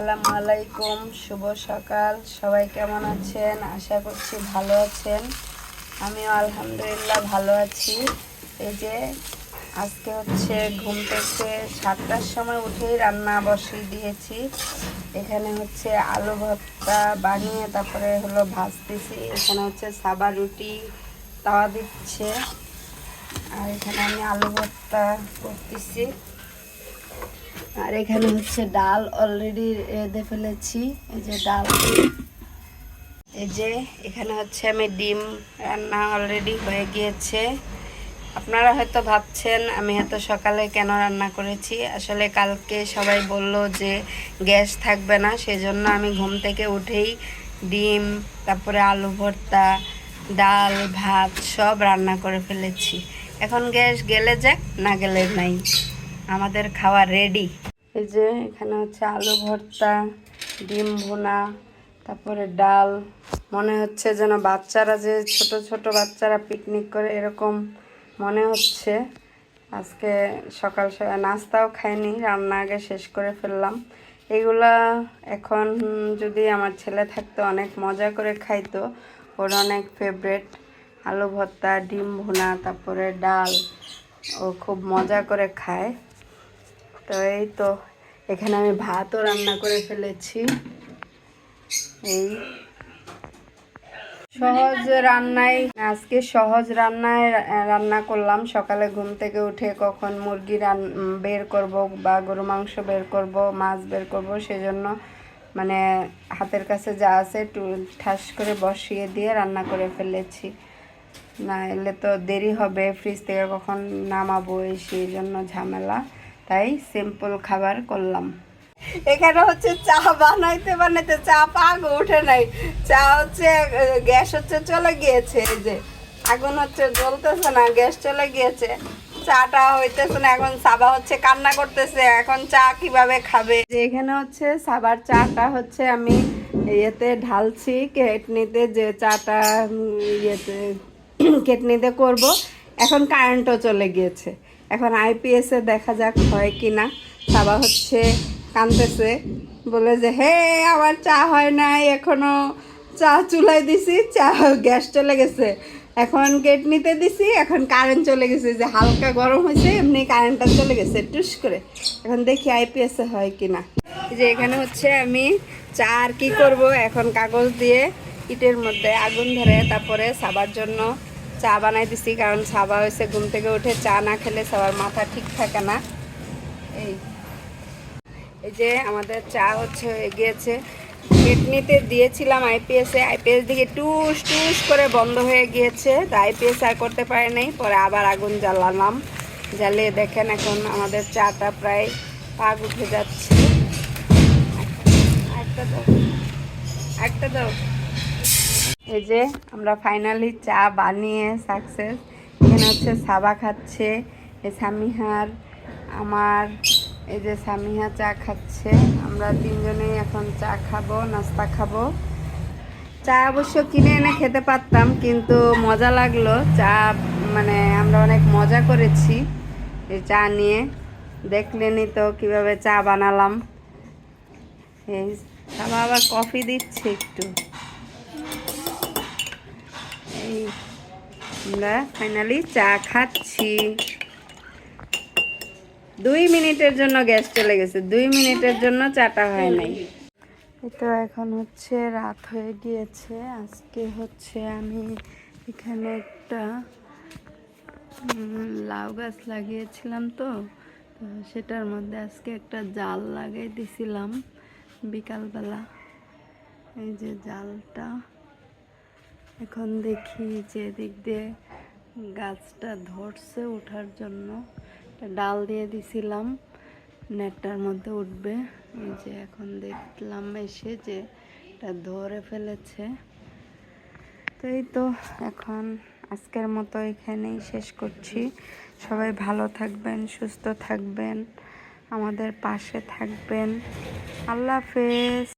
আসসালামু আলাইকুম, শুভ সকাল। সবাই কেমন আছেন? আশা করছি ভালো আছেন। আমিও আলহামদুলিল্লাহ ভালো আছি। এই যে আজকে হচ্ছে ঘুম থেকে সাতটার সময় উঠেই রান্না বসিয়ে দিয়েছি। এখানে হচ্ছে আলু ভর্তা বানিয়ে তারপরে হলো ভাজতেছি এখানে হচ্ছে সাবা রুটি তাওয়া দিচ্ছে। আর এখানে আমি আলু ভর্তা করতেছি। আর এখানে হচ্ছে ডাল অলরেডি রেঁধে ফেলেছি। এই যে ডাল। এই যে এখানে হচ্ছে আমি ডিম রান্না অলরেডি হয়ে গিয়েছে। আপনারা হয়তো ভাবছেন, আমি এত সকালে কেন রান্না করেছি? আসলে কালকে সবাই বলল যে গ্যাস থাকবে না, সেজন্য আমি ঘুম থেকে উঠেই ডিম, তারপরে আলু ভর্তা, ডাল, ভাত সব রান্না করে ফেলেছি। এখন গ্যাস গেলে যাক, না গেলে নাই। আমাদের খাওয়া রেডি এই যে এখানে হচ্ছে আলু ভর্তা, ডিম ভুনা, তারপরে ডাল। মনে হচ্ছে যেন বাচ্চারা যে ছোট ছোট বাচ্চারা পিকনিক করে এরকম মনে হচ্ছে। আজকে সকাল সকাল নাস্তাও খাইনি, রান্না আগে শেষ করে ফেললাম। এগুলা এখন যদি আমার ছেলে থাকতো, অনেক মজা করে খাইতো। ওর অনেক ফেভারেট আলু ভর্তা, ডিম ভুনা, তারপরে ডাল। ও খুব মজা করে খায়। তো এই তো এখানে আমি ভাতও রান্না করে ফেলেছি। এই সহজ রান্নায়, আজকে সহজ রান্নায় রান্না করলাম। সকালে ঘুম থেকে উঠে কখন মুরগি রান বের করব বা গরু মাংস বের করব, মাছ বের করব, সেজন্য মানে হাতের কাছে যা আছে ঠাস করে বসিয়ে দিয়ে রান্না করে ফেলেছি। না এলে তো দেরি হবে, ফ্রিজ থেকে কখন নামাবো এই সেই জন্য ঝামেলা। তাই সিম্পল খাবার করলাম। এখানে হচ্ছে চা বানাইতে বানাইতে চা পাগ ওঠে নাই। চা হচ্ছে, গ্যাস হচ্ছে চলে গিয়েছে এই যে। আগুন হচ্ছে জ্বলতেছে না, গ্যাস চলে গিয়েছে। চাটা হইতেছে না, এখন সাবা হচ্ছে, কান্না করতেছে। এখন চা কীভাবে খাবে? যে এখানে হচ্ছে সাবার চাটা হচ্ছে আমি ইয়েতে ঢালছি, কেটনিতে যে চাটা ইয়েতে, কেটনিতে করব। এখন কারেন্টও চলে গিয়েছে। এখন আইপিএসে দেখা যাক হয় কি না সাবা হচ্ছে কানতেছে, বলে যে, হে, আমার চা হয় নাই, এখনও চা চুলাই দিছি, চা গ্যাস চলে গেছে। এখন গেট নিতে দিছি, এখন কারেন্ট চলে গেছে, যে হালকা গরম হয়েছে, এমনি কারেন্টটা চলে গেছে, টুস করে। এখন দেখি আইপিএসে হয় কি না যে এখানে হচ্ছে আমি চা আর কি করব, এখন কাগজ দিয়ে ইটের মধ্যে আগুন ধরে, তারপরে সাবার জন্য চা বানাই দিছি, কারণ সাবা হয়েছে ঘুম থেকে উঠে চা না খেলে সবার মাথা ঠিক থাকে না। এই এই যে আমাদের চা হচ্ছে হয়ে গিয়েছে। কেটনিতে দিয়েছিলাম আইপিএসে আইপিএস দিকে টুস টুস করে বন্ধ হয়ে গিয়েছে, তো আইপিএস আর করতে পারে নাই। পরে আবার আগুন জ্বালালাম। জ্বালিয়ে দেখেন এখন আমাদের চাটা প্রায় পাগ উঠে যাচ্ছে। একটা দাও একটা দাও। এই যে আমরা ফাইনালি চা বানিয়ে সাকসেস এখানে হচ্ছে সাবা খাচ্ছে এই সামিহার, আমার, এই যে সামিহা চা খাচ্ছে। আমরা তিনজনেই এখন চা খাব, নাস্তা খাব। চা অবশ্য কিনে এনে খেতে পারতাম, কিন্তু মজা লাগল। চা মানে আমরা অনেক মজা করেছি এই চা নিয়ে। দেখলেনই তো কীভাবে চা বানালাম। এই আবার কফি দিচ্ছে একটু। আমরা ফাইনালি চা খাচ্ছি। দুই মিনিটের জন্য গ্যাস চলে গেছে। দুই মিনিটের জন্য চাটা হয় নাই। তো এখন হচ্ছে রাত হয়ে গিয়েছে। আজকে হচ্ছে আমি এখানে একটা লাউ গাছ লাগিয়েছিলাম তো তো সেটার মধ্যে আজকে একটা জাল লাগাই দিছিলাম বিকালবেলা। এই যে জালটা এখন দেখি যে দিক দিয়ে গাছটা ধরছে ওঠার জন্য। ডাল দিয়ে দিছিলাম, নেটটার মধ্যে উঠবে। যে এখন দেখলাম এসে যে এটা ধরে ফেলেছে। তো এই তো এখন আজকের মতো এখানেই শেষ করছি। সবাই ভালো থাকবেন, সুস্থ থাকবেন, আমাদের পাশে থাকবেন। আল্লাহ হাফেজ।